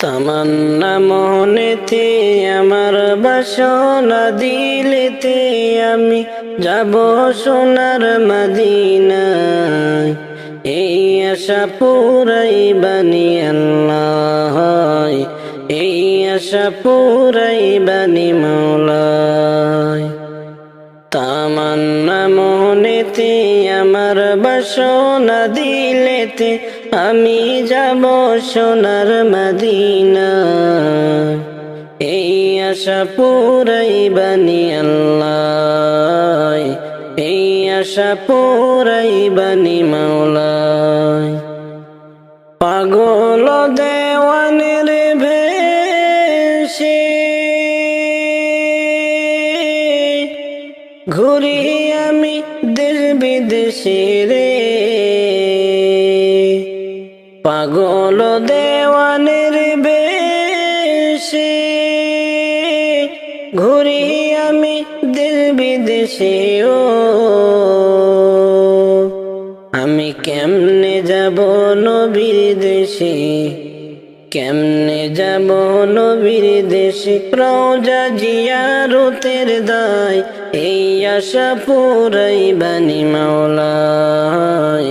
তামান্না মনেতে আমার বাসনা দিলেতে আমি যাব সোনার মদিনায়। এই আশা পুরাই বানি আল্লাহ এই আশা পুরাই বানি মৌলায় তামান্না মনেতে আমার বাসনা দিলেতে আমি যাব সোনার মদিনা। এই আশা পুরাই বানি আল্লাহ। এই আশা পুরাই বানি মাওলায় পাগল দেওয়ানের ভেসে ঘুরি আমি দেশ বিদেশে রে। পাগল দেওয়ানের বেশে। ঘুরি আমি দেশ বিদেশে ও আমি কেমনে যাব নবীর দেশে? কেমনে যাব নবীর দেশে? রোজা জিয়ারতের দায়, এই আশা পুরাই বানি মাওলায়।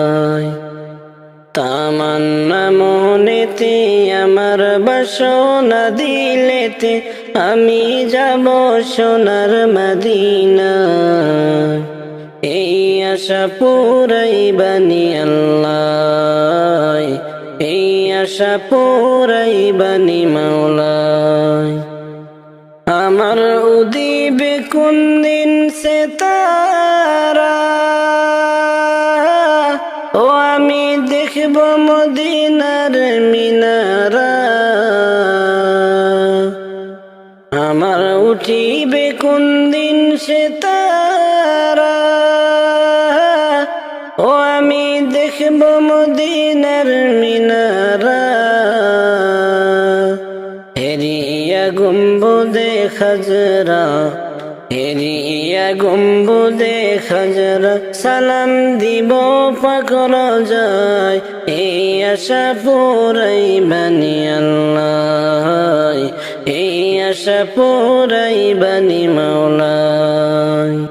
আমার বাসনা দিলেতে আমি যাব সোনার মদিনা। এই আশা পুরাই বানি আল্লাহ। এই আশা পুরাই বানি মাওলায়। আমার হেরিয়া গম্বুদে খাজরা হেরিয়া গম্বুদে খাজরা, সালাম দিব পাকর যায় এই আশা পুরাই বানি আল্লাহ, এই আশা পুরাই বানি মাওলায়।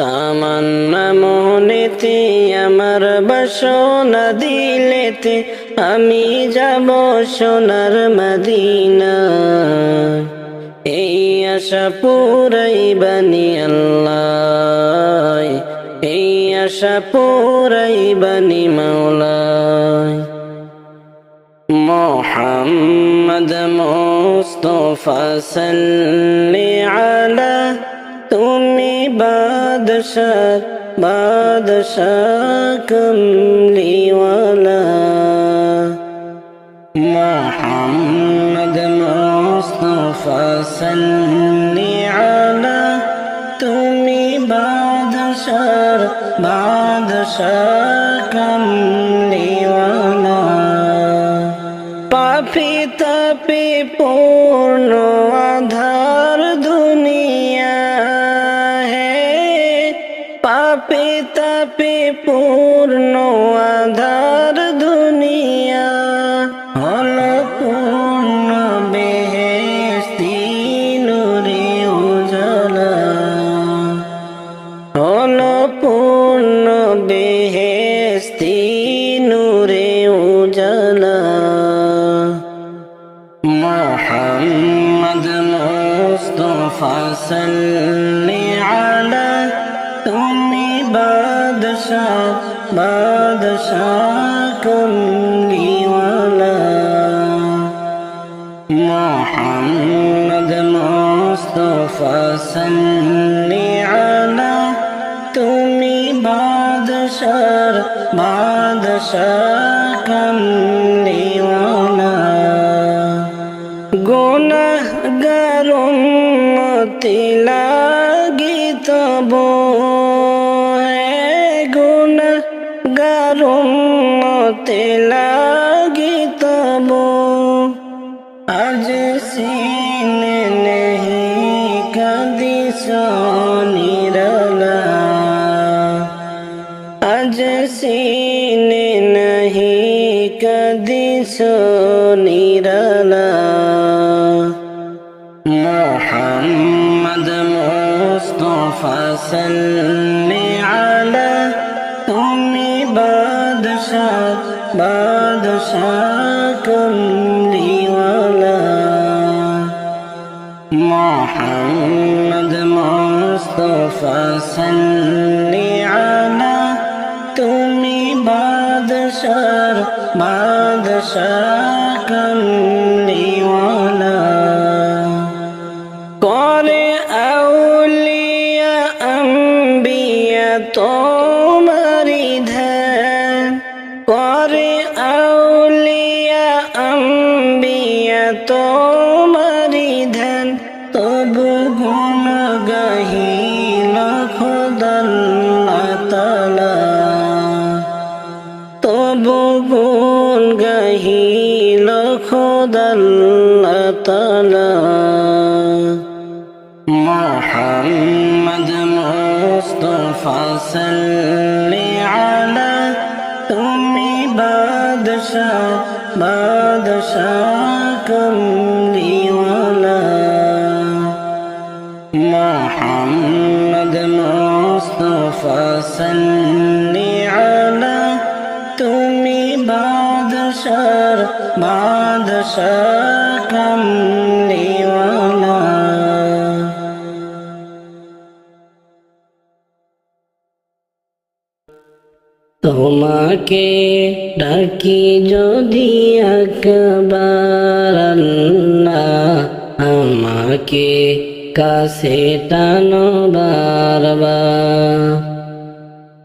তামান্না মনেতে আমার বাসনা দিলেতে আমি যাব সোনার মদিনা। এই আশা পুরাই বানি আল্লাহ, এই আশা পুরাই বানি মাওলায় মোহাম্মদ মুস্তফা সাল্লি আলা, তুমি বাদশাহ বাদশাহ কমলিওয়ালা মোহাম্মদ মুস্তফা সাল্লি আলা তুমি বাদশাহ বাদশাহ কমলিওয়ালা পাপি তাপি পূর্ণ وصل على তুমি বাদশাহ বাদশাহ কুল্লিওয়ালা মোহাম্মদ মুস্তফা সাল্লি আলা তুমি বাদশাহ বাদশাহ গুনা গারুম মতে লাগি তব। আজ সিনে নেহি কাঁদি নিরলা। আজ সিনে নেহি কাঁদি فصل على তুমি বাদশাহ বাদশাহ কমলিওয়ালা মোহাম্মদ মুস্তফা সাল্লি আলা তুমি বাদশাহ বাদশাহ তোমারি ধ্যান তবু গুণ গাহিল খোদাল্লা তালা তবু গুণ গাহিল খোদাল্লা তালা محمد مصطفى صلي على তুমি বাদশাহ বাদশাহ সাল্লি আলা তুমি বাদশার বাদশার কামলিওয়ালা তোমাকে ডাকি যদি আকবার আমাকে কাছে টানো বারবার।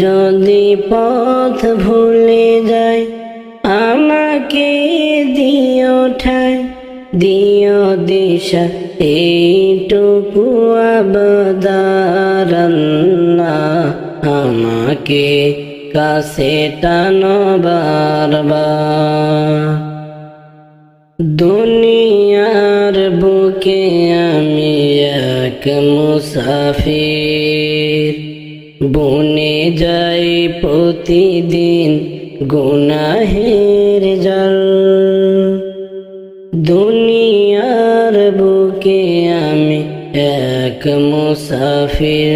যদি পথ ভুলে যায় আমাকে দিও ঠাই, দিও দিশা, এইটুকু আবদার আমাকে কাছে টানো দুনিয়ার বুকে আমি এক মুসাফির। বনে যাই প্রতিদিন গুনাহের জল। দুনিয়ার বুকে আমি এক মুসাফির।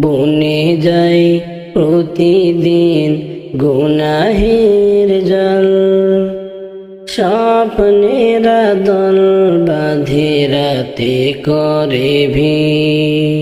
বনে যাই প্রতিদিন গুনাহের জল। স্বপ্নেরা দল বাঁধে রাতে করে ভিড়।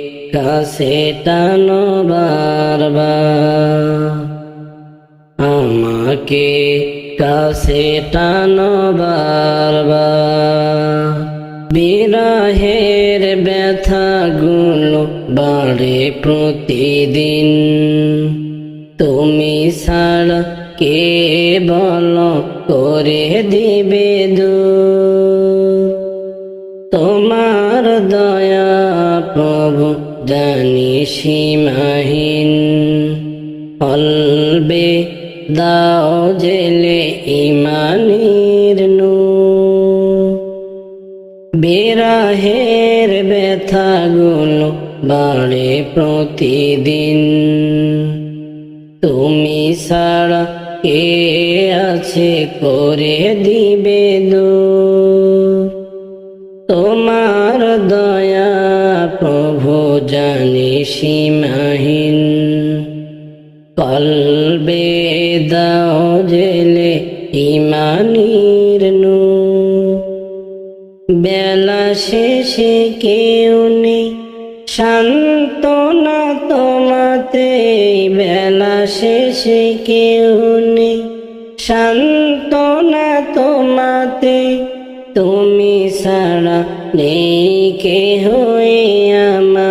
কাছে টানো বারবার আমাকে কাছে টানো বারবার বিরহের ব্যথাগুলো বাড়ে প্রতিদিন। তুমি ছাড়া কে বল করে দিবে দূর? তোমার জানি সীমাহীন। অলবে দাও জেলে ইমানির নূর। বিরাহের ব্যথাগুলো বাড়ে প্রতিদিন। তুমি ছাড়া কে আছে করে দিবে দূর? সীমাহীন কলবে দাও জেলে ইমানির নূর। বেলা শেষে কেউ নেই, সান্ত্বনা তোমাতে বেলা শেষে কেউ নেই, সান্ত্বনা তোমাতে তুমি ছাড়া নেই কে হয়ে আমার।